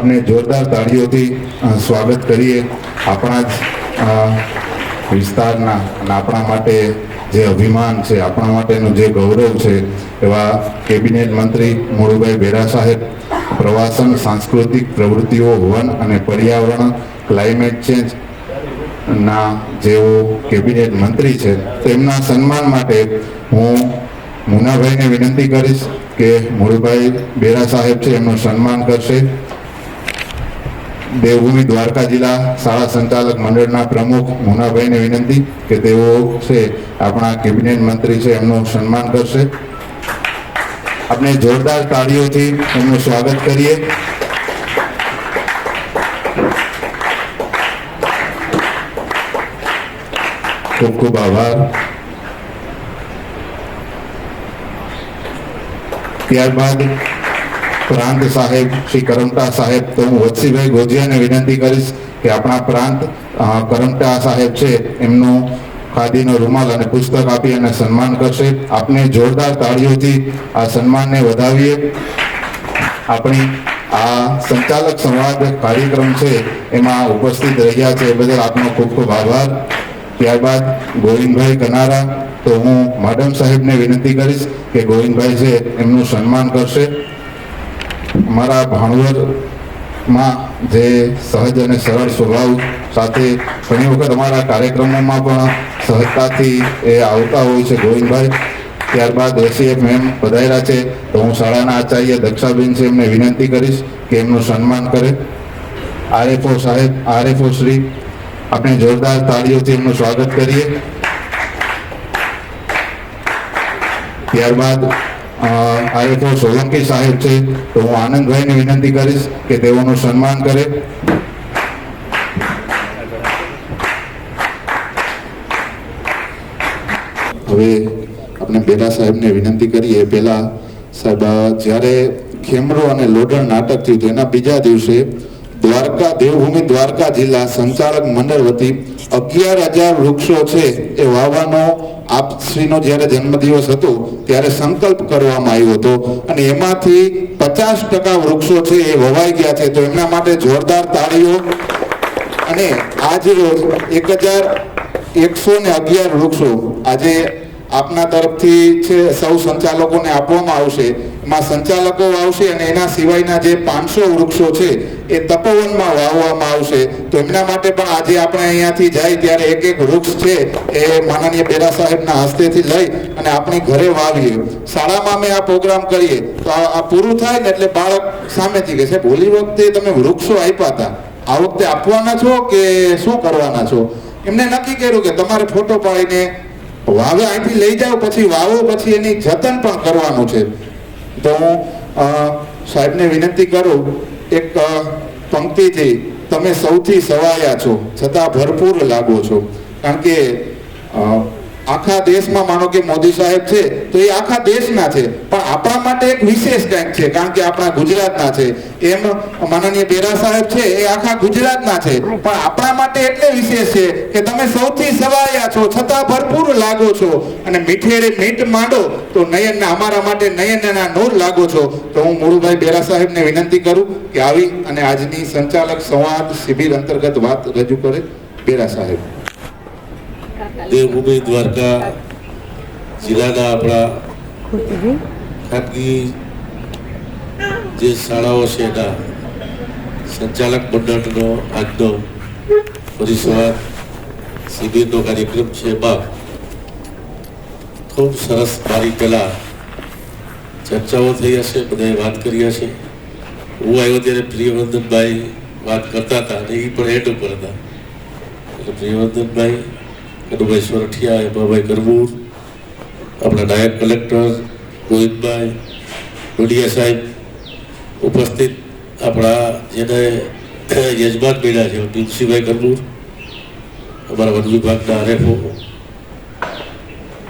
આપણે જોરદાર તાળીઓથી સ્વાગત કરીએ આપણા જ વિસ્તારના અને આપણા માટે જે અભિમાન છે, આપણા માટેનું જે ગૌરવ છે, એવા કેબિનેટ મંત્રી મોડુભાઈ બેરા સાહેબ, પ્રવાસન, સાંસ્કૃતિક પ્રવૃત્તિઓ, વન અને પર્યાવરણ ક્લાઇમેટ ચેન્જ ના જેઓ કેબિનેટ મંત્રી છે, તેમના સન્માન માટે હું મુનાભાઈને વિનંતી કરીશ કે મોરુભાઈ બેરા સાહેબ છે, એમનું સન્માન કરશે. દેવભૂમિ દ્વારકા જિલ્લા શાળા સંચાલક મંડળના પ્રમુખ મુનાભાઈને વિનંતી કે તેઓ છે આપણા કેબિનેટ મંત્રી છે, એમનું સન્માન કરશે. આપણે જોરદાર તાળીઓથી એમનું સ્વાગત કરીએ. ખૂબ ખૂબ આભાર. ત્યારબાદ પ્રાંત સાહેબ, શ્રી કરમતા સાહેબ, તો હું વત્સીભાઈ ગોજિયાને વિનંતી કરીશ કે આપણા પ્રાંત કરમતા સાહેબ છે, એમનું ખાદીનો રૂમાલ અને પુસ્તક આપી અને સન્માન કરશે. આપને જોરદાર તાળીઓથી આ સન્માનને વધાવીએ. આપણી આ સંચાલક સંવાદ કાર્યક્રમ છે, એમાં ઉપસ્થિત રહ્યા છે, એ બદલ આપનો ખૂબ ખૂબ આભાર. ત્યારબાદ ગોવિંદભાઈ કનારા, તો હું મેડમ સાહેબને વિનંતી કરીશ કે ગોવિંદભાઈ છે, એમનું સન્માન કરશે. અમારા ભાણવરમાં જે સહજ અને સરળ સ્વભાવ સાથે ઘણી વખત અમારા કાર્યક્રમોમાં પણ સહજતાથી એ આવતા હોય છે. ગોવિંદભાઈ, ત્યારબાદ એસીએફ મેમ પધાર્યા છે. તો હું શાળાના આચાર્ય દક્ષાબેન છે, એમને વિનંતી કરીશ કે એમનું સન્માન કરે. આરએફઓ સાહેબ, આરએફઓ શ્રી, આપણે જોરદાર તાળીઓથી એમનું સ્વાગત કરીએ. ત્યારબાદ આરએફઓ સોલંકી સાહેબ છે તો હું આનંદભાઈને વિનંતી કરીશ કે તેઓનું સન્માન કરે. હવે આપણે બેરા સાહેબને વિનંતી કરીએ. પહેલા સાહેબ જ્યારે ખેમરો અને લોઢણ નાટક થયું તેના બીજા દિવસે દ્વારકા દેવભૂમિ, દ્વારકા જિલ્લા સંચાલક મંડળ વતી અગિયાર હજાર વૃક્ષો છે એ વાવવાનો આપશ્રીનો જ્યારે જન્મદિવસ હતો, ત્યારે સંકલ્પ કરવામાં આવ્યો હતો. અને એમાંથી પચાસ ટકા વૃક્ષો છે એ વવાઈ ગયા છે. તો એમના માટે જોરદાર તાળીઓ અને આજ રોજ એક હજાર એકસો ને અગિયાર વૃક્ષો આજે આપના તરફથી છે, સૌ સંચાલકોને આપવામાં આવશે. એમાં સંચાલકો આવશે અને એના સિવાયના જે પાંચસો વૃક્ષો છે, એ તપોવનમાં વાવવામાં આવશે. તો એમના માટે પણ આજે આપણે અહીંયાથી જાય ત્યારે એક એક વૃક્ષ છે, એ માનનીય બેરા સાહેબના હસ્તેથી લઈ અને આપણી ઘરે વાવીએ. શાળામાં અમે આ પ્રોગ્રામ કરીએ. તો આ આ પૂરું થાય ને એટલે બાળક સામેથી કહે છે, ભોલી વખતે તમે વૃક્ષો આપ્યા હતા આ વખતે આપવાના છો કે શું કરવાના છો? એમને નક્કી કર્યું કે તમારે ફોટો પાડીને વાવે અહીંથી લઈ જાઓ, પછી વાવો, પછી એની જતન પણ કરવાનું છે. તો હું સાહેબને વિનંતી કરું, એક પંક્તિથી તમે સૌથી સવાયા છો, છતાં ભરપૂર લાગો છો. કારણ કે આખા દેશમાં માનો કે મોદી સાહેબ છે, તો એ આખા દેશના છે. પણ આપણા માટે એક વિશેષ કંઈક છે, કારણ કે આપણા ગુજરાતના છે. એમ માનનીય બેરા સાહેબ છે, એ આખા ગુજરાતના છે. પણ આપણા માટે એટલે વિશેષ છે કે તમે સૌથી સવાયા છો, છતાં ભરપૂર લાગો છો. અને મીઠેરે મીઠ માંડો, તો નયનને અમારા માટે નયનના નૂર લાગો છો. તો હું મુળુભાઈ બેરા સાહેબને વિનંતી કરું કે આવી અને આજની સંચાલક સંવાદ શિબિર અંતર્ગત વાત રજૂ કરે બેરા સાહેબ. દેવભૂમિ દ્વારકા જિલ્લાના આપણા ખાનગી જે શાળાઓ છે એના સંચાલક મંડળનો આજનો પરિસંવાદ શિબિરનો કાર્યક્રમ છે. એમાં ખૂબ સરસ મારી પહેલાં ચર્ચાઓ થઈ હશે બધાએ વાત કરી હશે. હું આવ્યો ત્યારે પ્રિયવર્ધનભાઈ વાત કરતા હતા અને એ પણ હેડ ઉપર હતા. એટલે પ્રિયવર્ધનભાઈ કનુભાઈ સોરઠિયા હેમાભાઈ કરમૂર આપણા નાયબ કલેક્ટર, ગોવિંદભાઈ, ડોડિયા સાહેબ ઉપસ્થિત આપણા જેને યજમાન બન્યા છે, તુલસીભાઈ કરમૂર, અમારા વન વિભાગના આરએફઓ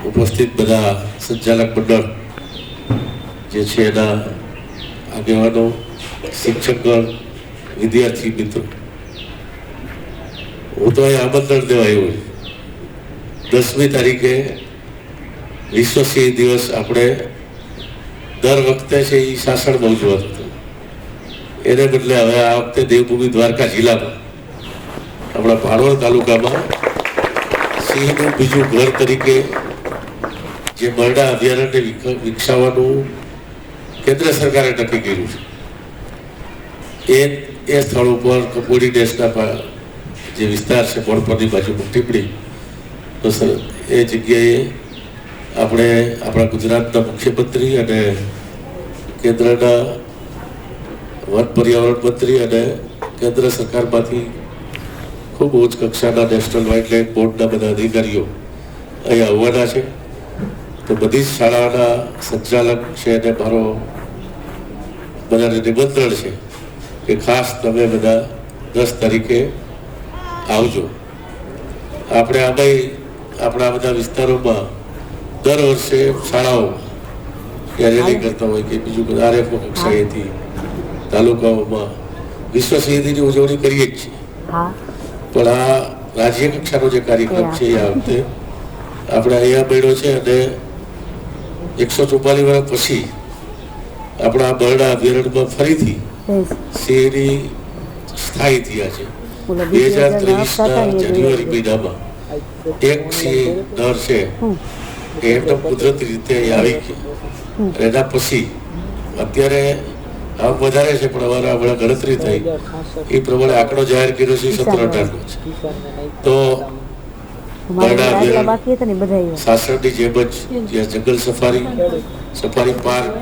ઉપસ્થિત બધા સંચાલક મંડળ જે છે એના આગેવાનો, શિક્ષકગણ, વિદ્યાર્થી મિત્રો હું તો અહીં આમંત્રણ દેવા આવ્યો. દસમી તારીખે વિશ્વ સિંહ દિવસ આપણે દર વખતે છે એ શાસન બહુ જ હતું. એને બદલે હવે આ વખતે દેવભૂમિ દ્વારકા જિલ્લામાં, આપણા ભાણોળ તાલુકામાં સિંહનું બીજું ઘર તરીકે જે મરડા અભયારણ્ય વિક- વિકસાવવાનું કેન્દ્ર સરકારે નક્કી કર્યું છે. એ એ સ્થળ ઉપર કપોડી દેશના જે વિસ્તાર છે પોળપરની બાજુ ટીપડી તો એ જગ્યાએ આપણે આપણા ગુજરાતના મુખ્યમંત્રી અને કેન્દ્રના વન પર્યાવરણ મંત્રી અને કેન્દ્ર સરકારમાંથી ખૂબ ઉચ્ચ કક્ષાના નેશનલ વાઇલ્ડલાઇફ બોર્ડના બધા અધિકારીઓ અહીંયા આવવાના છે. તો બધી જ શાળાના સંચાલક છે અને મારો બધાને નિમંત્રણ છે કે ખાસ તમે બધા દસ તારીખે આવજો. આપણે આમાંય આપણા બધા વિસ્તારોમાં દર વર્ષે શાળાઓ ત્યાં રેલી કરતા હોય કે બીજું બધું આરએફઓ કક્ષાએથી તાલુકાઓમાં વિશ્વ શહીદીની ઉજવણી કરીએ જ છીએ. પણ આ રાજ્ય કક્ષાનો જે કાર્યક્રમ છે એ આ વખતે આપણે અહીંયા મળ્યો છે અને એકસો ચુમ્માલીસ વર્ષ પછી આપણા બરડા અભયારણ્યમાં ફરીથી સિંહની સ્થાયી થયા છે. બે હજાર ત્રેવીસના જાન્યુઆરી મહિનામાં એક સિંહ નર છે એમ એકદમ કુદરતી રીતે આવી ગયા એના પછી અત્યારે આમ વધારે છે પણ અમારે હમણાં ગણતરી થઈ. એ પ્રમાણે આંકડો જાહેર કર્યો છે સત્તર અઢારનો છે. તો. સાસણની જેમ જ જંગલ safari safari park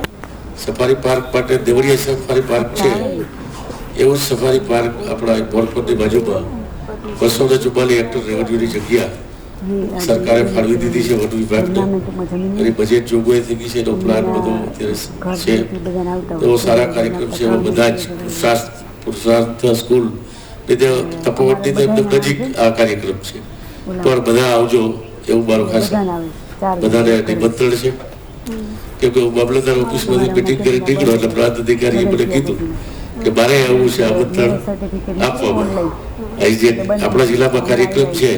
safari park માટે દેવળિયા સફારી પાર્ક છે. એવું સફારી પાર્ક આપણા પોરબંદરની બાજુમાં. બસો ને ચુમ્માલીસ હેક્ટર રેવન્યુની જગ્યા. સરકારે ફાળવી દીધી છે વન વિભાગને એની બજેટ જોગવાઈ થઈ ગઈ છે એનો પ્લાન બધો અત્યારે છે. હોય. સારા કાર્યક્રમ છે એમાં બધા જ પુરુષાર્થ પુરુષાર્થ સ્કૂલ. લીધે તપોવનની તો એકદમ નજીક આ કાર્યક્રમ છે. પણ બધા આવજો એવું મારું ખાસ બધાને બધાને નિમંત્રણ છે. કેમ કે હું મામલતદાર ઓફિસમાંથી મિટિંગ કરી નીકળ્યો એટલે પ્રાંત અધિકારીએ મને કીધું. કે મારે આવવું છે આમંત્રણ આપવામાં અહીં જે આપણા જિલ્લામાં કાર્યક્રમ છે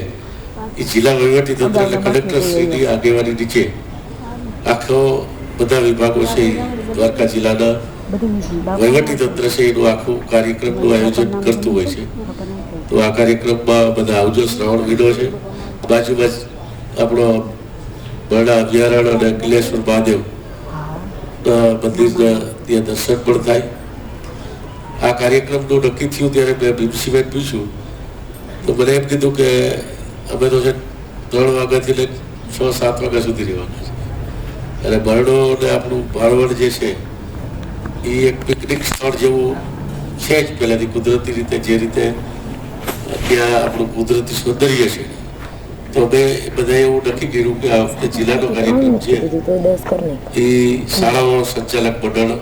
એ જિલ્લા વહીવટી તંત્ર એટલે કલેક્ટર શ્રીની આગેવાની નીચે આખો બધા વિભાગો છે દ્વારકા જિલ્લાના વહીવટી તંત્ર છે એનું આખું કાર્યક્રમનું આયોજન કરતું હોય છે. તો આ કાર્યક્રમમાં બધા આવજો શ્રાવણ મહિનો છે. બાજુમાં આપણો બરડા અભયારણ્ય અને કિલેશ્વર મહાદેવ મંદિરના ત્યાં દર્શન પણ થાય. આ કાર્યક્રમનું નક્કી થયું ત્યારે મેં ભીમસિંહભાઈ પૂછ્યું. તો મને એમ કીધું કે અમે તો છે ત્રણ વાગ્યાથી લઈને છ સાત વાગ્યા સુધી રહેવાના છે અને બરડો ને આપણું ભાણવડ જે છે એ એક પિકનિક સ્થળ જેવું છે જ પહેલાંથી કુદરતી રીતે જે રીતે ત્યાં આપણું કુદરતી સૌંદર્ય છે. તો મેં બધાએ એવું નક્કી કર્યું કે આ વખતે જિલ્લાનો કાર્યક્રમ છે. એ શાળાઓ સંચાલક મંડળ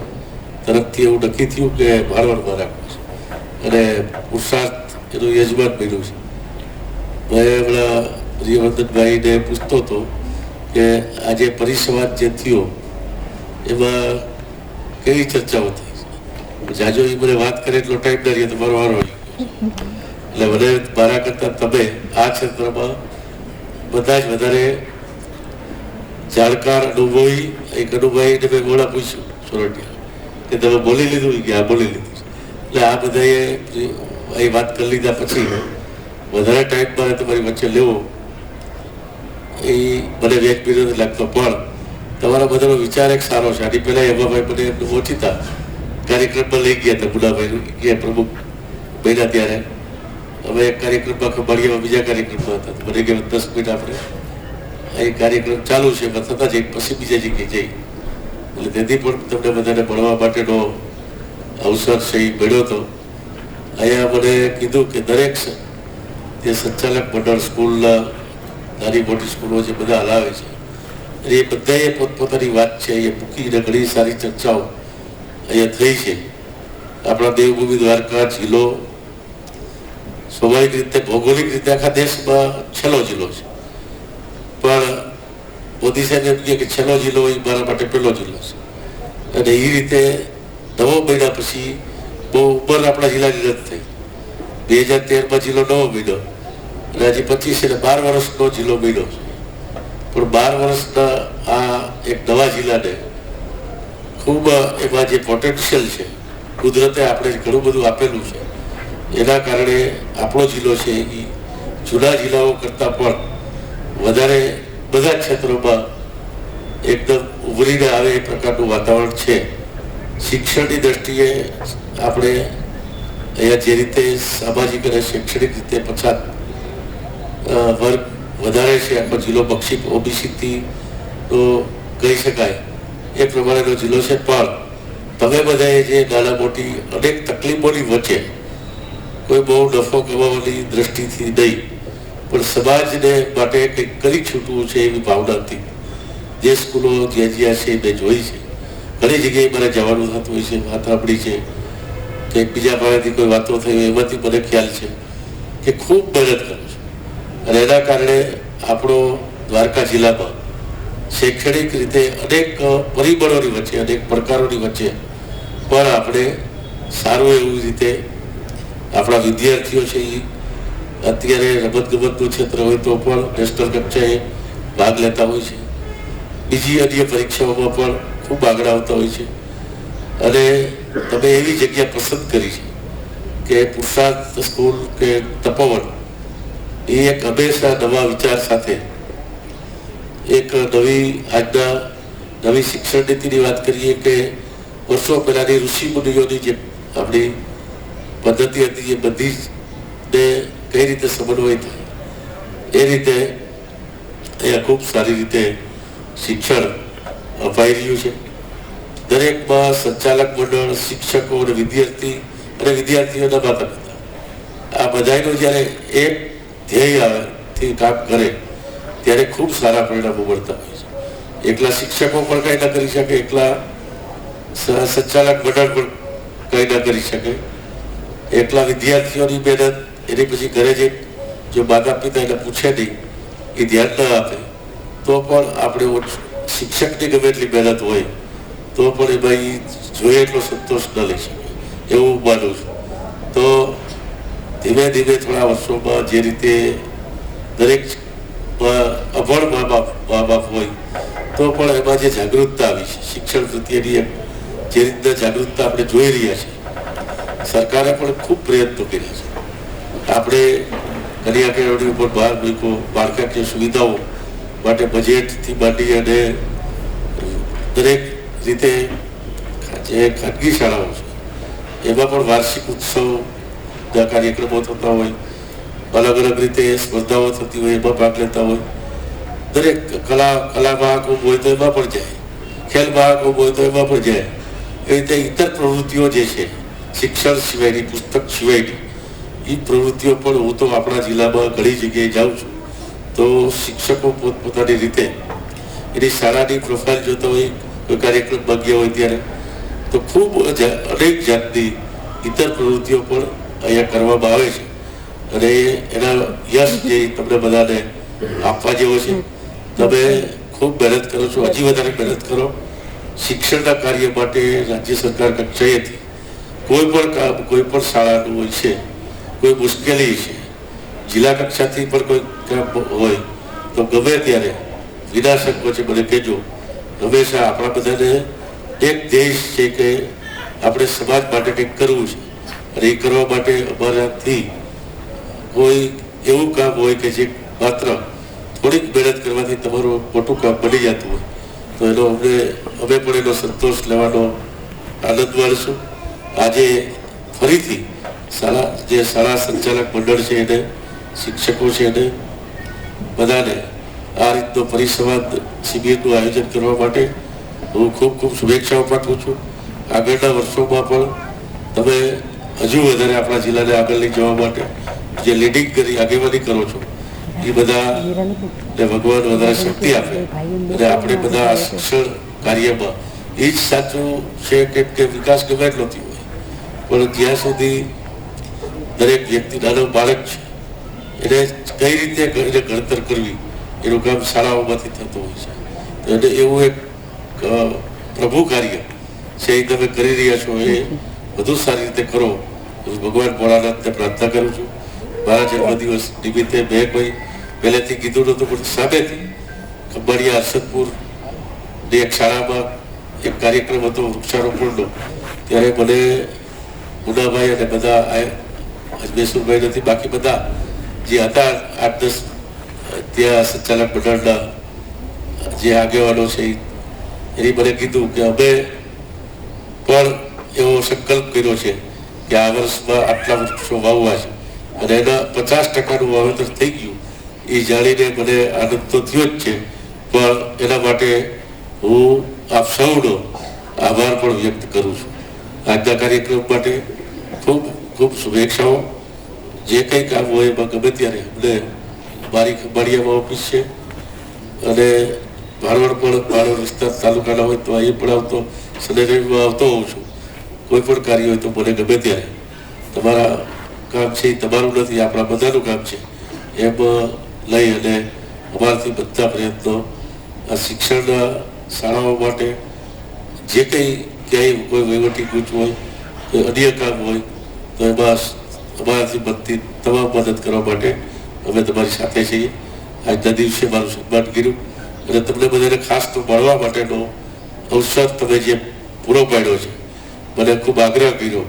તરફથી એવું નક્કી થયું કે ભારવાડમાં રાખવું છે. અને પુરુષાર્થ એનું યજમાન બન્યું છે. મેં હમણાં પ્રિયવર્ધનભાઈને પૂછતો હતો કે આજે પરિસંવાદ જે થયો, એમાં કેવી ચર્ચાઓ થઈ? જાજો એ મને વાત કરે એટલો ટાઈમ ના રહીએ તો મારો વારો એટલે મને મારા કરતાં તમે આ ક્ષેત્રમાં બધા જ વધારે જાણકાર અનુભવી, એક અનુભવીને મેં ગોળા પૂછ્યું સોરઠિયા. કે તમે બોલી લીધું કે આ બોલી લીધું એટલે આ બધાએ એ વાત કરી લીધા પછી વધારે ટાઈમ મારે તમારી વચ્ચે લેવો. એ મને પીરિયડ નથી લાગતો, પણ તમારા બધાનો વિચાર એક સારો છે. આની પહેલાં એમાં મને એમને ઓછીતા કાર્યક્રમમાં લઈ ગયા હતા બુડાભાઈ ગયા પ્રમુખ બન્યા ત્યારે. અમે એક કાર્યક્રમમાં ખંભાળિયામાં બીજા કાર્યક્રમમાં હતા. મને કે દસ મિનિટ આપણે અહીં કાર્યક્રમ ચાલુ છે, પણ થતા જઈ, પછી બીજા જગ્યાએ જઈ. એટલે તેથી પણ તમને બધાને ભણવા માટેનો અવસર છે, એ મળ્યો હતો અહીંયા મને કીધું કે દરેક જે સંચાલક મંડળ, સ્કૂલના, નાની મોટી સ્કૂલો છે બધા હલાવે છે, અને એ બધાએ પોતપોતાની વાત છે એ મૂકીને ઘણી સારી ચર્ચાઓ અહીંયા થઈ છે. આપણા દેવભૂમિ દ્વારકા જિલ્લો સ્વાભાવિક રીતે ભૌગોલિક રીતે આખા દેશમાં છેલ્લો જિલ્લો છે. મોદી સાહેબ એમ કહે કે છેલ્લો જિલ્લો એ મારા માટે પહેલો જિલ્લો છે. અને એ રીતે નવો મહિના પછી બહુ ઉપર આપણા જિલ્લાની રદ થઈ. બે હજાર તેરમાં જિલ્લો નવો મહિનો અને હજી પચીસ એટલે બાર વર્ષનો જિલ્લો મહિનો છે. પણ બાર વર્ષના આ એક નવા જિલ્લાને ખૂબ એમાં જે પોટેન્શિયલ છે, કુદરતે આપણે ઘણું બધું આપેલું છે. એના કારણે આપણો જિલ્લો છે એ જૂના જિલ્લાઓ કરતાં પણ વધારે બધા ક્ષેત્રોમાં એકદમ ઉભરીને આવે એ પ્રકારનું વાતાવરણ છે. શિક્ષણની દ્રષ્ટિએ આપણે અહીંયા જે રીતે સામાજિક અને શૈક્ષણિક રીતે પછાત વર્ગ વધારે છે, આખો જિલ્લો બક્ષી, ઓબીસીથી તો કહી શકાય એ પ્રમાણેનો જિલ્લો છે. પણ તમે બધાએ જે નાના મોટી અનેક તકલીફોની વચ્ચે કોઈ બહુ નફો કમાવાની દ્રષ્ટિથી નહીં પણ સમાજને માટે કંઈક કરી છૂટવું છે એવી ભાવનાથી જે સ્કૂલો જ્યાં જ્યાં છે મેં જોઈ છે. ઘણી જગ્યાએ મારે જવાનું થતું હોય છે આપણી છે. કે બીજા પાસેથી કોઈ વાતો થઈ હોય એમાંથી મને ખ્યાલ છે કે ખૂબ મહેનત કરું છું. અને એના કારણે આપણો દ્વારકા જિલ્લામાં શૈક્ષણિક રીતે અનેક પરિબળોની વચ્ચે, અનેક પડકારોની વચ્ચે પણ આપણે સારું એવું રીતે આપણા વિદ્યાર્થીઓ છે એ અત્યારે રમતગમતનું ક્ષેત્ર હોય તો પણ નેશનલ કક્ષાએ ભાગ લેતા હોય છે. બીજી અન્ય પરીક્ષાઓમાં પણ ખૂબ આગળ આવતા હોય છે. અને તમે એવી જગ્યા પસંદ કરી છે કે પુરુષાર્થ સ્કૂલ કે તપોવન, એ એક હંમેશા નવા વિચાર સાથે, એક નવી આજના નવી શિક્ષણ નીતિની વાત કરીએ કે વર્ષો પહેલાંની ઋષિ મુનિઓની જે આપણી પદ્ધતિ હતી એ બધી જ ને કઈ રીતે સમન્વય થાય. એ રીતે અહીંયા ખૂબ સારી રીતે શિક્ષણ અપાઈ રહ્યું છે. દરેકમાં સંચાલક મંડળ, શિક્ષકો અને વિદ્યાર્થી અને વિદ્યાર્થીઓના માતા પિતા આ બધાનું જ્યારે એક ધ્યેયથી કામ કરે, ત્યારે ખૂબ સારા પરિણામો મળતા હોય છે. એકલા શિક્ષકો પણ કંઈ ના કરી શકે, એકલા સંચાલક મંડળ પણ કંઈ ના કરી શકે. એકલા વિદ્યાર્થીઓની મહેનત એની પછી ઘરે જઈ જો માતા પિતા એને પૂછે નહીં, એ ધ્યાન ના આપે. તો પણ આપણે શિક્ષકની ગમે એટલી મહેનત હોય, તો પણ એમાં એ જોઈએ એટલો સંતોષ ન લઈ શકે. એવું હું માનું છું. તો ધીમે ધીમે થોડા વર્ષોમાં જે રીતે દરેક અભણ મા બાપ મા બાપ હોય, તો પણ એમાં જે જાગૃતતા આવી છે, શિક્ષણ પ્રત્યેની જે રીતના જાગૃતતા આપણે જોઈ રહ્યા છીએ. સરકારે પણ ખૂબ પ્રયત્નો કર્યા છે. આપણે કન્યા કેળવણી ઉપર બહાર મૂક્યો માળખાકીય સુવિધાઓ માટે બજેટથી માંડી અને દરેક રીતે જે ખાનગી શાળાઓ છે, એમાં પણ વાર્ષિક ઉત્સવના કાર્યક્રમો થતા હોય, અલગ અલગ રીતે સ્પર્ધાઓ થતી હોય, એમાં ભાગ લેતા હોય. દરેક કલા કલા મહાકુંભ હોય તો એમાં પણ જાય, ખેલ મહાકુંભ હોય તો એમાં પણ જાય. એ રીતે ઇતર પ્રવૃત્તિઓ જે છે, શિક્ષણ સિવાયની, પુસ્તક સિવાયની એ પ્રવૃત્તિઓ પણ હું તો આપણા જિલ્લામાં ઘણી જગ્યાએ જાઉં છું. તો શિક્ષકો પોતપોતાની રીતે એની શાળાની પ્રોફાઇલ જોતા હોય, કોઈ કાર્યક્રમ ગયા હોય ત્યારે, તો ખૂબ અનેક જાતની ઇતર પ્રવૃત્તિઓ પણ અહીંયા કરવામાં આવે છે. અને એના યશ જે તમને બધાને આપવા જેવો છે, તમે ખૂબ મહેનત કરો છો, હજી વધારે મહેનત કરો. શિક્ષણના કાર્ય માટે રાજ્ય સરકાર કક્ષાએથી કોઈ પણ કામ, કોઈ પણ શાળાનું હોય છે કોઈ મુશ્કેલી છે. જિલ્લા કક્ષાથી પણ કોઈ હોય, તો ગમે ત્યારે વિનાશક સંકોચે મને કહેજો હંમેશા આપણા બધાને એક દેશ છે કે આપણે સમાજ માટે કંઈક કરવું છે. અને એ કરવા માટે અમારાથી કોઈ એવું કામ હોય કે જે માત્ર થોડીક મહેનત કરવાથી તમારું મોટું કામ બની જતું હોય. તો એનો અમને, અમે પણ એનો સંતોષ લેવાનો આનંદ માણશું. આજે ફરીથી શાળા, જે શાળા સંચાલક મંડળ છે એને, શિક્ષકો છે એને, બધાને આ રીતનો પરિસંવાદ શિબિરનું આયોજન કરવા માટે હું ખૂબ ખૂબ શુભેચ્છાઓ પાઠવું છું. આગળના વર્ષોમાં પણ તમે હજુ વધારે આપણા જિલ્લાને આગળ લઈ જવા માટે જે લીડિંગ કરી, આગેવાની કરો છો, એ બધા ભગવાન વધારે શક્તિ આપે અને આપણે બધા શિક્ષણ કાર્યમાં એ જ સાચું છે કે કે વિકાસ ગમે એટલો થયો હોય, પણ જ્યાં સુધી દરેક વ્યક્તિ, નાનો બાળક છે. એને કઈ રીતે એને ઘડતર કરવી? એનું કામ શાળાઓમાંથી થતું હોય છે. તો એવું એક પ્રભુ કાર્ય એ તમે કરી રહ્યા છો એ વધુ સારી રીતે કરો. હું ભગવાન ભોળાનાથને પ્રાર્થના કરું છું. મારા જન્મદિવસ નિમિત્તે મેં કોઈ પહેલેથી કીધું નહોતું, પણ સામેથી ખંભાળિયા હર્ષદપુર, ની એક શાળામાં એક કાર્યક્રમ હતો વૃક્ષારોપણનો. ત્યારે મને મુનાભાઈ અને બધા અજમેશભાઈ નથી, બાકી બધા જે હતા, આઠ દસ, ત્યાં સંચાલક મંડળના જે આગેવાનો છે, એની મને કીધું કે અમે પણ એવો સંકલ્પ કર્યો છે કે આ વર્ષમાં આટલા વૃક્ષો વાવવા છે. અને એના પચાસ ટકાનું વાવેતર થઈ ગયું. એ જાણીને મને આનંદ તો થયો જ છે, પણ એના માટે હું આપ સૌનો આભાર પણ વ્યક્ત કરું છું. આજના કાર્યક્રમ માટે ખૂબ ખૂબ શુભેચ્છાઓ. જે કંઈ કામ હોય એમાં ગમે ત્યારે અમને મારી ખંભાળિયામાં ઓફિસ છે. અને ભાણવડ પણ ભાણવડ વિસ્તાર તાલુકાના હોય તો અહીં પણ આવતો સનેરીમાં આવતો હોઉં છું. કોઈ પણ કાર્ય હોય તો મને ગમે ત્યારે. તમારા કામ છે એ તમારું નથી, આપણા બધાનું કામ છે. એમ લઈ અને અમારાથી બધા પ્રયત્નો આ શિક્ષણના શાળાઓ માટે જે કંઈ ક્યાંય કોઈ વહીવટી ગૂંચ હોય, કોઈ અન્ય કામ હોય તો બસ અમારાથી બનતી તમામ મદદ કરવા માટે અમે તમારી સાથે છીએ. આજના દિવસે મારું સન્માન કર્યું અને તમને બધાને ખાસ તો મળવા માટેનો અવસર તમે જે પૂરો પાડ્યો છે, મને ખૂબ આગ્રહ કર્યો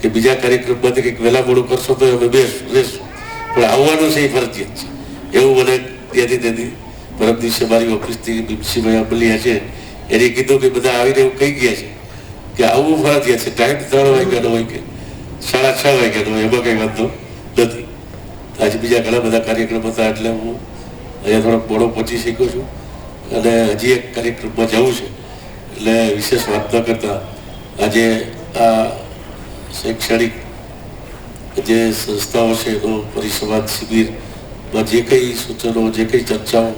કે બીજા કાર્યક્રમમાંથી કંઈક વહેલા મોડું કરશો તો અમે બેસું રહેશું પણ આવવાનું છે એ ફરજિયાત છે. એવું મને ત્યાંથી તેથી પરમ દિવસે મારી ઓફિસથી ભીમસિંહભાઈ અંબલિયા છે, એને કીધું કે બધા આવીને એવું કહી ગયા છે કે આવવું ફરજિયાત છે. ટાઈમ ત્રણ વાગ્યાનો હોય કે સાડા છ વાગ્યાનું એમાં કંઈ વાંધો નથી. આજે બીજા ઘણા બધા કાર્યક્રમ હતા, એટલે હું અહીંયા થોડોક મોડો પહોંચી શક્યો છું. અને હજી એક કાર્યક્રમમાં જવું છે. એટલે વિશેષ વાત ન કરતા આજે આ શૈક્ષણિક જે સંસ્થાઓ છે, એનો પરિસંવાદ શિબિરમાં જે કંઈ સૂચનો, જે કંઈ ચર્ચાઓ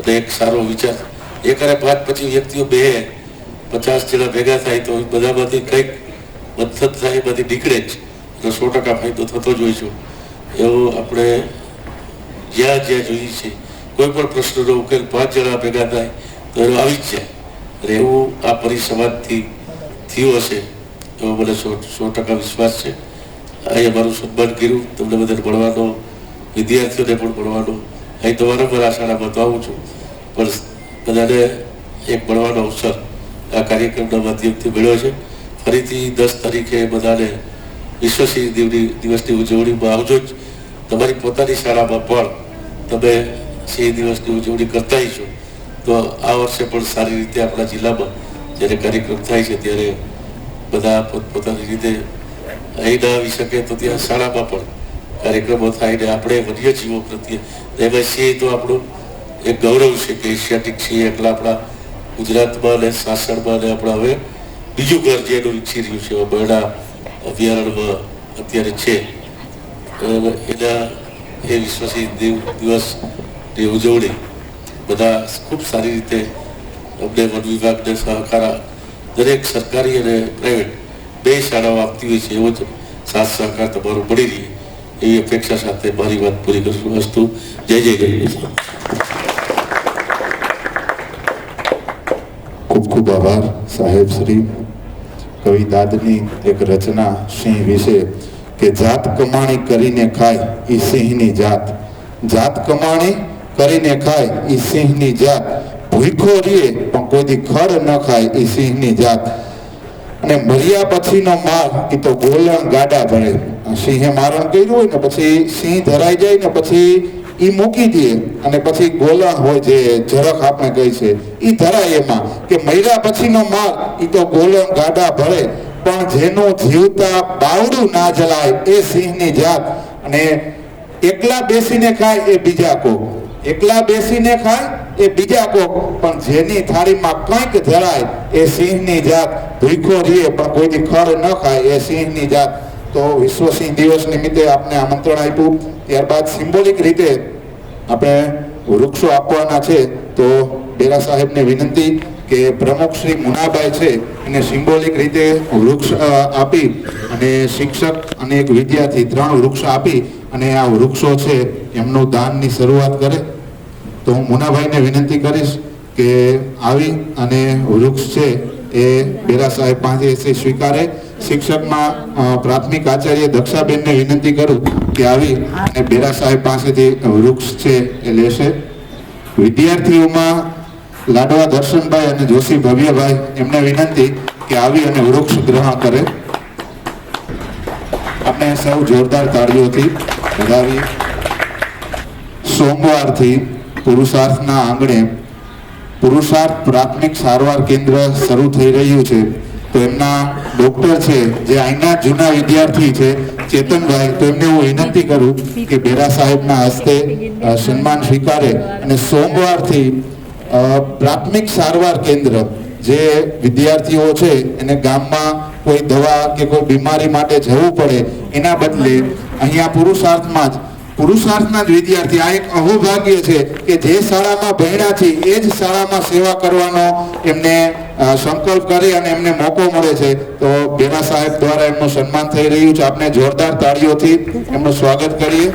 અને એક સારો વિચાર. એક અને પાંચ પછી વ્યક્તિઓ બે, પચાસ જેટલા ભેગા થાય તો બધામાંથી કંઈક મથત થાય, બધી નીકળે જ. એટલે સો ટકા ફાયદો થતો જ હોય છે. એવો આપણે જ્યાં જ્યાં જોઈએ છે. કોઈ પણ પ્રશ્નનો ઉકેલ પાંચ જણા ભેગા થાય, તો એનો આવી જ જાય. અને એવું આ પરિસમાજથી થયું હશે એવો મને સો સો ટકા વિશ્વાસ છે. અહીંયા અમારું સન્માન કર્યું. તમને બધાને ભણવાનો વિદ્યાર્થીઓને પણ ભણવાનો અહીં તો વારંવાર આશાળા બતાવું છું. પણ બધાને એક ભણવાનો અવસર આ કાર્યક્રમના માધ્યમથી મળ્યો છે. ફરીથી દસ તારીખે બધાને વિશ્વ સિંહ દિવની દિવસની ઉજવણીમાં આવજો જ તમારી પોતાની શાળામાં પણ તમે સિંહ દિવસની ઉજવણી કરતા છો તો આ વર્ષે પણ સારી રીતે આપણા જિલ્લામાં જ્યારે કાર્યક્રમ થાય છે ત્યારે બધા પોતપોતાની રીતે અહીં ના આવી શકે તો ત્યાં શાળામાં પણ કાર્યક્રમો થાય ને આપણે વન્ય જીવો પ્રત્યે. એમાં સિંહ તો આપણું એક ગૌરવ છે કે એશિયાટિક સિંહ એટલા આપણા ગુજરાતમાં અને સાસણમાં અને આપણા હવે બીજું ઘર જે એનું ઈચ્છી રહ્યું છે બરડા અભયારણ્યમાં અત્યારે છે. એના એ વિશ્વસી દેવ દિવ- દિવસની ઉજવણી. બધા ખૂબ સારી રીતે અમને વન વિભાગને સહકાર દરેક સરકારી અને પ્રાઇવેટ બે શાળાઓ આપતી હોય છે એવો જ સાથ સહકાર તમારો મળી રહે. એવી અપેક્ષા સાથે મારી વાત પૂરી કરશું વસ્તુ જય જય ગણેશ. ખૂબ ખૂબ આભાર, સાહેબ શ્રી કવિ દાદની એક રચના સિંહ વિશે કે જાત કમાણી કરીને ખાય એ સિંહની જાત. જાત કમાણી કરીને ખાય એ સિંહની જાત. ભૂખો રીએ પણ કોઈથી ખડ ન ખાય એ સિંહની જાત. અને મર્યા પછીનો માર એ તો ગોલણ ગાડા ભરે. સિંહે મારણ કર્યું હોય ને પછી સિંહ ધરાઈ જાય ને પછી ઈ મૂકી દે અને પછી ગોલણ હોય જે ઝરખ આપણે કહી છે એ ધરાય એમાં. કે મર્યા પછીનો માલ એ તો ગોલણ ગાડા ભરે. પણ જેનું જીવતા બાવડું ના જલાય, એ સિંહની જાત. અને એકલા બેસીને ખાય, એ બીજા કો એકલા બેસીને ખાય, એ બીજા કોક. પણ જેની થાળીમાં કંઈક ધરાય એ સિંહની જાત. ભૂખો રીએ પણ કોઈની ખર ન ખાય, એ સિંહની જાત. તો વિશ્વ સિંહ દિવસ નિમિત્તે આપને આમંત્રણ આપ્યું. ત્યારબાદ સિમ્બોલિક રીતે આપણે વૃક્ષો આપવાના છે, તો ડેરા સાહેબને વિનંતી કે પ્રમુખ શ્રી મુનાભાઈ છે એને સિમ્બોલિક રીતે વૃક્ષ આપી અને શિક્ષક અને એક વિદ્યાર્થી ત્રણ વૃક્ષ આપી અને આ વૃક્ષો છે એમનું દાનની શરૂઆત કરે. તો હું મુનાભાઈને વિનંતી કરીશ કે આવી અને વૃક્ષ છે એ બેરા સાહેબ પાસેથી સ્વીકારે. શિક્ષકમાં પ્રાથમિક આચાર્ય દક્ષાબેનને વિનંતી કરું કે આવી અને બેરા સાહેબ પાસેથી વૃક્ષ છે એ લેશે. વિદ્યાર્થીઓમાં લાડવા દર્શનભાઈ અને જોશી ભવ્યભાઈ એમને વિનંતી કે આવી અને વૃક્ષ ગ્રહણ કરે. આપણે સૌ જોરદાર તાળીઓથી વધાવીએ. સોમવારથી પુરુષાર્થના આંગણે પુરુષાર્થ પ્રાથમિક સારવાર કેન્દ્ર શરૂ થઈ રહ્યું છે. તો એમના ડોક્ટર છે, જે અહીંના જૂના વિદ્યાર્થી છે, ચેતનભાઈ, તો એમને હું વિનંતી કરું કે બેરા સાહેબના હસ્તે સન્માન સ્વીકારે અને સોમવારથી પ્રાથમિક સારવાર કેન્દ્ર, જે વિદ્યાર્થીઓ છે, એને ગામમાં કોઈ દવા કે કોઈ બીમારી માટે જવું પડે, એના બદલે અહીંયા પુરુષાર્થમાં જ પુરુષાર્થના જ વિદ્યાર્થી, આ એક અહોભાગ્ય છે કે જે શાળામાં ભણ્યા છે, એ જ શાળામાં સેવા કરવાનો એમને સંકલ્પ કરી અને એમને મોકો મળે છે. તો બેના સાહેબ દ્વારા એમનું સન્માન થઈ રહ્યું છે. આપણે જોરદાર તાળીઓથી એમનું સ્વાગત કરીએ.